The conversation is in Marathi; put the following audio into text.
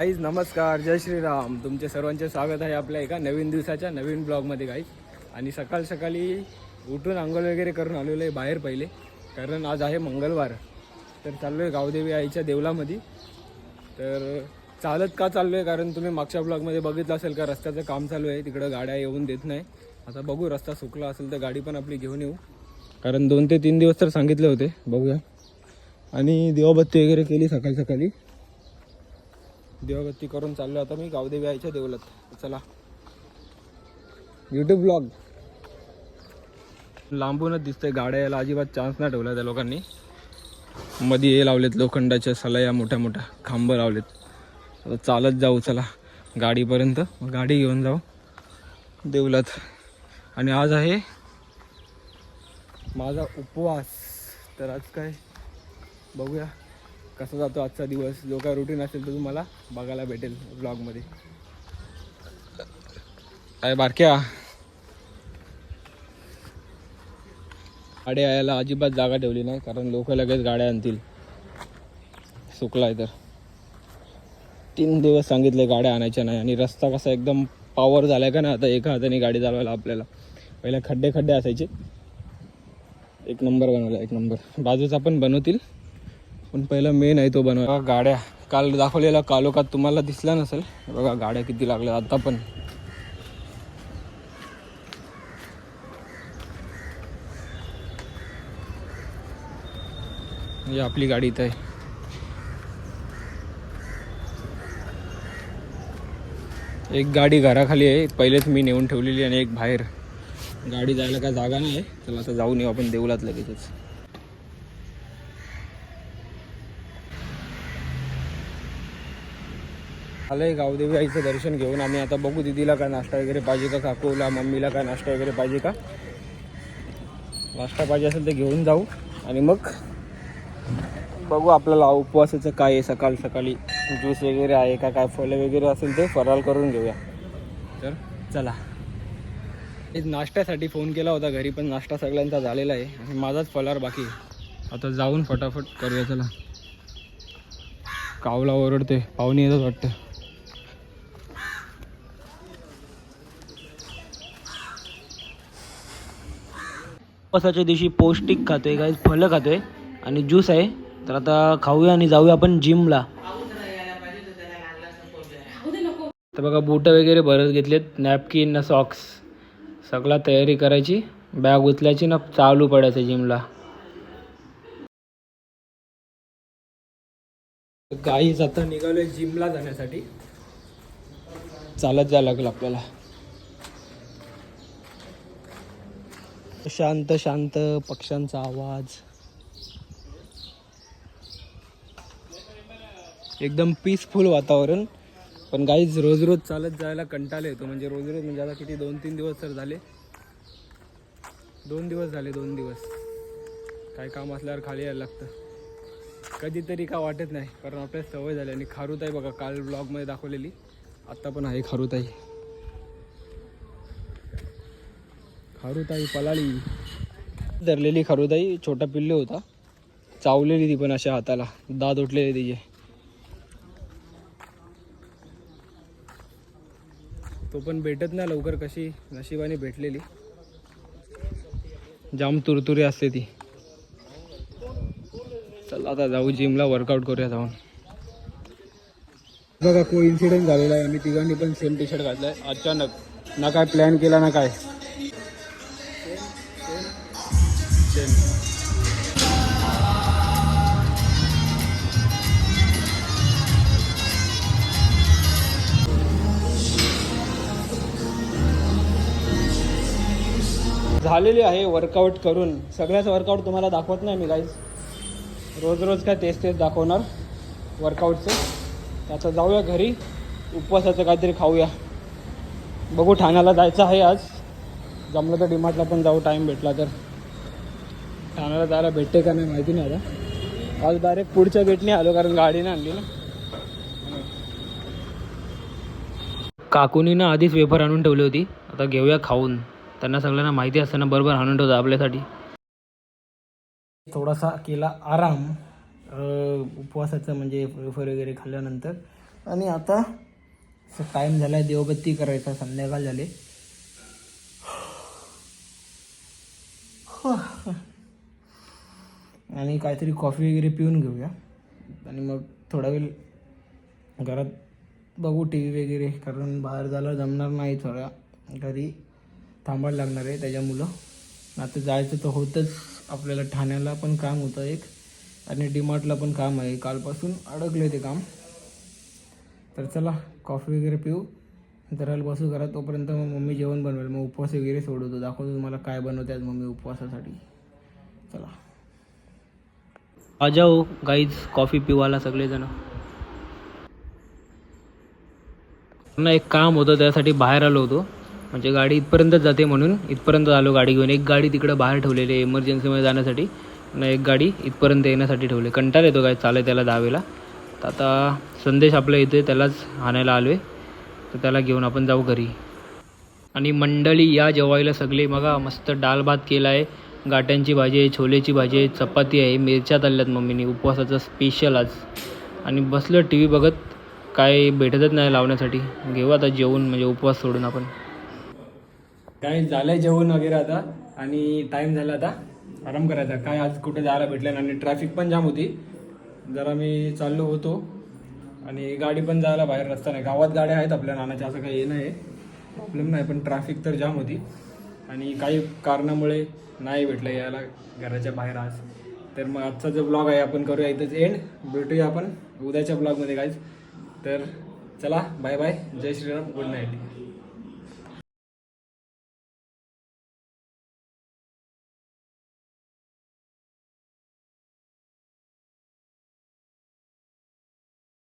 गाईज नमस्कार जय श्रीराम. तुमचे सर्वांचे स्वागत आहे आपल्या एका नवीन दिवसाच्या नवीन ब्लॉगमध्ये गाईज आणि सकाळ सकाळी उठून आंघोळ वगैरे करून आलेलो आहे बाहेर पहिले कारण आज आहे मंगळवार. तर चाललो आहे गावदेवी आईच्या देवळामध्ये. तर चालत का चाललो आहे कारण तुम्ही मागच्या ब्लॉगमध्ये बघितलं असेल का रस्त्याचं काम चालू आहे तिकडं गाड्या येऊन देत नाही. आता बघू रस्ता सुकला असेल तर गाडी पण आपली घेऊन येऊ. कारण दोन ते तीन दिवस तर सांगितले होते बघूया. आणि दिवाबत्ती वगैरे केली सकाळी सकाळी. देवगती करून चाललो आता मी गावदेवी आईच्या देवलात. चला. यूट्यूब ब्लॉग लांबूनच दिसतंय गाड्या यायला अजिबात चान्स नाही ठेवला त्या लोकांनी. मध्ये हे लावलेत लोखंडाच्या सलाया मोठ्या मोठ्या खांब लावलेत. आता चालत जाऊ चला. गाडीपर्यंत. गाडी घेऊन जाऊ. देवलात. आणि आज आहे माझा उपवास. तर आज काय? बघूया. कसा जातो आजचा दिवस? जो काय रुटीन असेल तो तुम्हाला बघायला भेटेल ब्लॉगमध्ये काय बारक्या? गाड्या यायला अजिबात जागा ठेवली नाही कारण लोक लगेच गाड्या आणतील. सुकलाय तर. तीन दिवस सांगितले गाड्या आणायच्या नाही आणि रस्ता कसा एकदम पॉवर झालाय का ना आता एका हाताने गाडी चालवायला आपल्याला. पहिले खड्डे खड्डे असायचे. एक नंबर बनवला एक नंबर बाजूचा पण बनवतील. पण पहिला मेन आहे तो बनवा गाड्या. काल दाखवलेला कालोखात तुम्हाला दिसला नसेल? बघा गाड्या किती लागल्या आता पण. आपली गाडी इथं आहे. एक गाडी घराखाली आहे. पहिलेच मी नेऊन ठेवलेली आणि एक बाहेर. गाडी जायला काय जागा नाही आहे चला आता जाऊन येऊ आपण देऊलात लगेचच. आलंय गावदेवी आईचं दर्शन घेऊन. आम्ही आता बघू दिदीला काय नाश्ता वगैरे पाहिजे का काकूला मम्मीला काय नाश्ता वगैरे पाहिजे का. नाश्ता पाहिजे असेल तर घेऊन जाऊ. आणि मग बघू आपल्याला उपवासाचं काय आहे. सकाळ सकाळी ज्यूस वगैरे आहे का काय फळं वगैरे असेल ते फराल करून घेऊया. तर चला. एक नाश्त्यासाठी फोन केला होता घरी पण नाश्ता सगळ्यांचा झालेला आहे आणि माझाच फलार बाकी आहे. आता जाऊन फटाफट करूया चला. कावला ओरडते पाहुणे येतात वाटतं. उपवासाच्या दिवशी पौष्टिक खातोय काय फळं खातोय आणि ज्यूस आहे. तर आता खाऊया आणि जाऊया आपण जिमला तर बघा बूट वगैरे भरत घेतलेत. नॅपकिन ना सॉक्स सगळा तयारी करायची. बॅग उचलायची ना चालू पडायचं जिमला गाईच आता निघालोय जिमला जाण्यासाठी. चालत जायला लागेल आपल्याला. शांत शांत पक्ष्यांचा आवाज. एकदम पीसफुल वातावरण. पण गाईज रोज रोज चालत जायला कंटाळा येतो. म्हणजे रोज रोज म्हणजे आता किती दोन तीन दिवस तर झाले. दोन दिवस झाले दोन दिवस. काय काम असल्यावर खाली यायला लागतं. कधीतरी का वाटत नाही. कारण आपल्याला सवय झाली. आणि खारुताई बघा काल ब्लॉगमध्ये दाखवलेली. आत्ता पण आहे खारुताई. खारुताई पलाळी. धरलेली खारुताई छोटा पिल्लू होता. चावलेली ती पण अशा हाताला. दात उठलेले तिचे. तो पण भेटत नाही लवकर कशी नशिबाने भेटलेली. जाम तुरतुरी असते ती. चल आता जाऊ जिमला वर्कआउट करूया जाऊन. बघा को इन्सिडेंट झालेला आहे. आम्ही तिघांनी पण सेम टी शर्ट घातलाय. अचानक. ना काय प्लॅन केला ना काय. झालेली आहे वर्कआउट करून. सगळ्याच वर्कआउट तुम्हाला दाखवत नाही मी गाईज रोज रोज काय तेच तेच दाखवणार वर्कआउटचं त्याचं जाऊया घरी. उपवासाचं काहीतरी खाऊया. बघू ठाण्याला जायचं आहे आज. जमलं तर डिमार्टला पण जाऊ टाईम भेटला तर. ठाण्याला जायला भेटते का नाही माहिती नाही आता. आज डायरेक्ट पुढच्या गेटने आलो कारण गाडीने आणली ना. काकूनी ना आधीच वेफर आणून ठेवली होती. आता घेऊया खाऊन. त्यांना सगळ्यांना माहिती असताना बरोबर आणून ठेवतं आपल्यासाठी. थोडासा केला आराम उपवासाचा म्हणजे वेफर वगैरे खाल्ल्यानंतर. आणि आता टाईम झाला आहे देवबत्ती करायचा संध्याकाळ झाले. आणि काहीतरी कॉफी वगैरे पिऊन घेऊया. आणि मग थोडा वेळ घरात बघू टी व्ही वगैरे कारण बाहेर जायला जमणार नाही थोडा. घरी थांबायला लागणार आहे त्याच्यामुळं. आता जायचं तर होतंच. आपल्याला ठाण्याला पण काम होतं एक. आणि डीमार्टला पण काम आहे. कालपासून अडकलं ते काम. तर चला कॉफी वगैरे पिऊ. जरायला बसू घरात तोपर्यंत मग मम्मी जेवण बनवेल. मग उपवास वगैरे सोडवतो. दाखवतो तुम्हाला काय बनवते आज मम्मी उपवासासाठी. चला. आ जाओ गाईज कॉफी पिवाला सगळेजण. ना एक काम होतं त्यासाठी बाहेर आलो होतो. म्हणजे गाडी इथपर्यंतच जाते म्हणून इथपर्यंत आलो गाडी घेऊन. एक गाडी तिकडं बाहेर ठेवलेली आहे इमर्जन्सीमध्ये जाण्यासाठी. आणि एक गाडी इथपर्यंत येण्यासाठी ठेवली. कंटाळ येतो काय चालेल त्याला दहावेला तर आता संदेश आपल्या इथे त्यालाच आणायला आलो आहे तर त्याला घेऊन आपण जाऊ घरी. आणि मंडळी या जेवायला सगळे बघा मस्त डाल भात केला आहे गाट्यांची भाजी आहे छोलेची भाजी आहे चपाती आहे मिरच्या तळल्यात मम्मीने. उपवासाचं स्पेशल आज. आणि बसलं टी व्ही बघत. काय भेटतच नाही लावण्यासाठी. घेऊ आता जेवून म्हणजे उपवास सोडून आपण. काय झालंय जेवण वगैरे आता? आणि टाईम झाला आता. आराम करायचा. काय आज कुठे जायला भेटलं आणि ट्रॅफिक पण जाम होती. जरा मी चाललो होतो. आणि गाडी पण जायला बाहेर रस्ता नाही. गावात गाड्या आहेत आपल्या नानाच्या असं काही हे नाही प्रॉब्लेम नाही पण ट्रॅफिक तर जाम होती. आणि काही कारणामुळे नाही भेटलं यायला घराच्या बाहेर आज. तर मग आजचा जो ब्लॉग आहे आपण करूया इथंच एंड भेटूया आपण उद्याच्या ब्लॉगमध्ये काहीच तर चला bye bye Jai Shriram. Good night